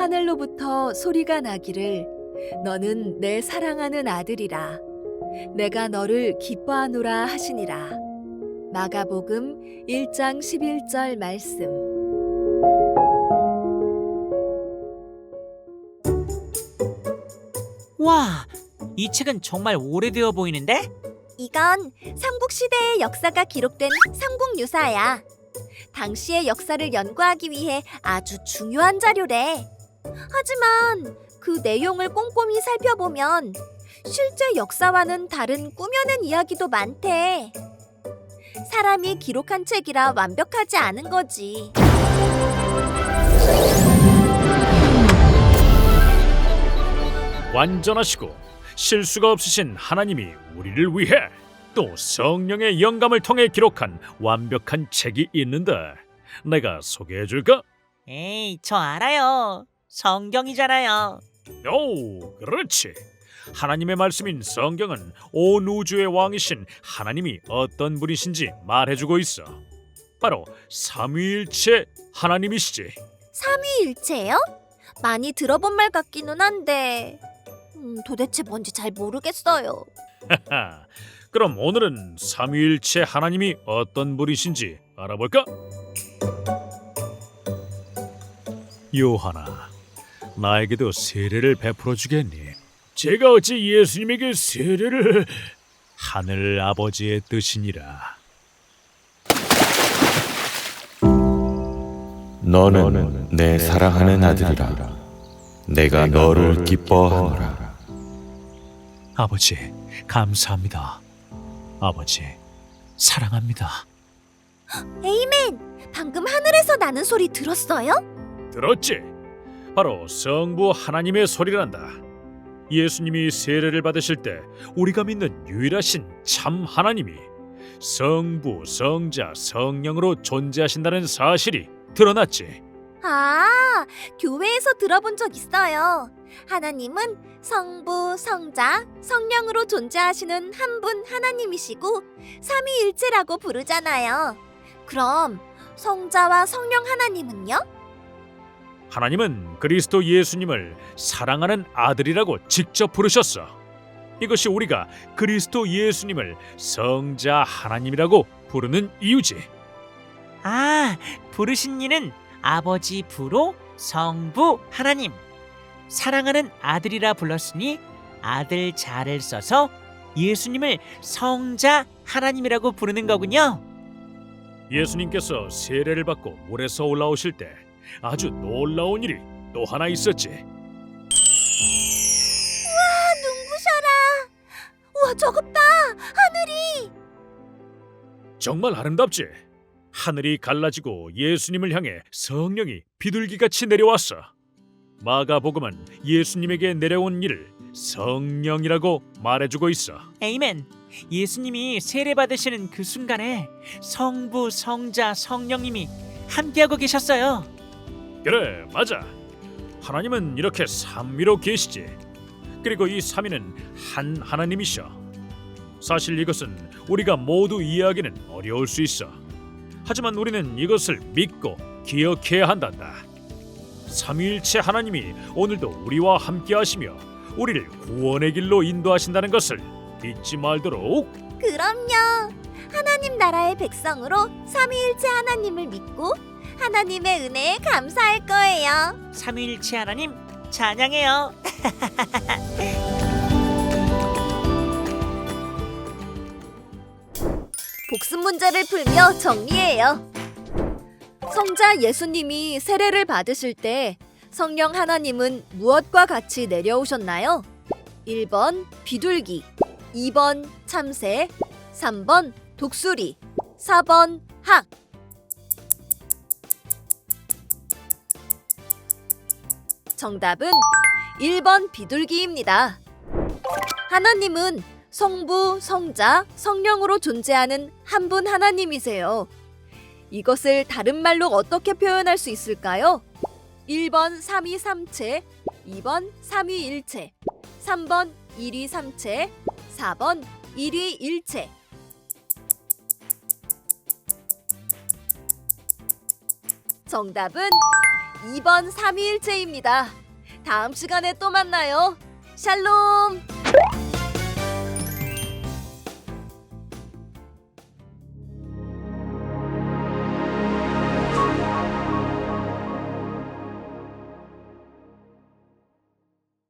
입에서 소리가 나기를 너는 내 사랑하는 아들이라 내가 너를 기뻐하노라 하시니라 마가복음 1장 11절 말씀 와, 이 책은 정말 오래되어 보이는데? 이건 삼국시대의 역사가 기록된 삼국유사야. 당시의 역사를 연구하기 위해 아주 중요한 자료래. 하지만 그 내용을 꼼꼼히 살펴보면 실제 역사와는 다른 꾸며낸 이야기도 많대. 사람이 기록한 책이라 완벽하지 않은 거지. 완전하시고 실수가 없으신 하나님이 우리를 위해 또 성령의 영감을 통해 기록한 완벽한 책이 있는데 내가 소개해 줄까? 에이, 저 알아요. 성경이잖아요. 오, 그렇지. 하나님의 말씀인 성경은 온 우주의 왕이신 하나님이 어떤 분이신지 말해주고 있어. 바로 삼위일체 하나님이시지. 삼위일체요? 많이 들어본 말 같기는 한데 음, 도대체 뭔지 잘 모르겠어요. 하하. 그럼 오늘은 삼위일체 하나님이 어떤 분이신지 알아볼까? 요하나, 나에게도 세례를 베풀어 주겠니? 제가 어찌 예수님에게 세례를 하늘 아버지의 뜻이니라. 너는 내 사랑하는 아들이라 내가 너를 기뻐하노라 아버지, 감사합니다. 아버지, 사랑합니다. 에이멘! 방금 하늘에서 나는 소리 들었어요? 들었지? 바로 성부 하나님의 소리란다. 예수님이 세례를 받으실 때 우리가 믿는 유일하신 참 하나님이 성부, 성자, 성령으로 존재하신다는 사실이 드러났지. 아, 교회에서 들어본 적 있어요. 하나님은 성부, 성자, 성령으로 존재하시는 한 분 하나님이시고 삼위일체라고 부르잖아요. 그럼 성자와 성령 하나님은요? 하나님은 그리스도 예수님을 사랑하는 아들이라고 직접 부르셨어. 이것이 우리가 그리스도 예수님을 성자 하나님이라고 부르는 이유지. 아, 부르신 이는 아버지 부로 성부 하나님. 사랑하는 아들이라 불렀으니 아들 자를 써서 예수님을 성자 하나님이라고 부르는 거군요. 예수님께서 세례를 받고 물에서 올라오실 때 아주 놀라운 일이 또 하나 있었지. 눈부셔라. 우와, 저것 봐. 하늘이. 정말 아름답지? 하늘이 갈라지고 예수님을 향해 성령이 비둘기같이 내려왔어. 마가복음은 예수님에게 내려온 일을 성령이라고 말해주고 있어. 에이멘. 예수님이 세례 받으시는 그 순간에 성부, 성자, 성령님이 함께하고 계셨어요. 그래, 맞아. 하나님은 이렇게 삼위로 계시지. 그리고 이 삼위는 한 하나님이셔. 사실 이것은 우리가 모두 이해하기는 어려울 수 있어. 하지만 우리는 이것을 믿고 기억해야 한단다. 삼위일체 하나님이 오늘도 우리와 함께 하시며 우리를 구원의 길로 인도하신다는 것을 잊지 말도록. 그럼요. 하나님 나라의 백성으로 삼위일체 하나님을 믿고 하나님의 은혜에 감사할 거예요. 삼위일체 하나님 찬양해요. 복습 문제를 풀며 정리해요. 성자 예수님이 세례를 받으실 때 성령 하나님은 무엇과 같이 내려오셨나요? 1번 비둘기, 2번 참새, 3번 독수리, 4번 학. 정답은 1번 비둘기입니다. 하나님은 성부, 성자, 성령으로 존재하는 한 분 하나님이세요. 이것을 다른 말로 어떻게 표현할 수 있을까요? 1번 삼위삼체, 2번 삼위일체, 3번 일위삼체, 4번 일위일체. 정답은 2번 삼위일체입니다. 다음 시간에 또 만나요. 샬롬!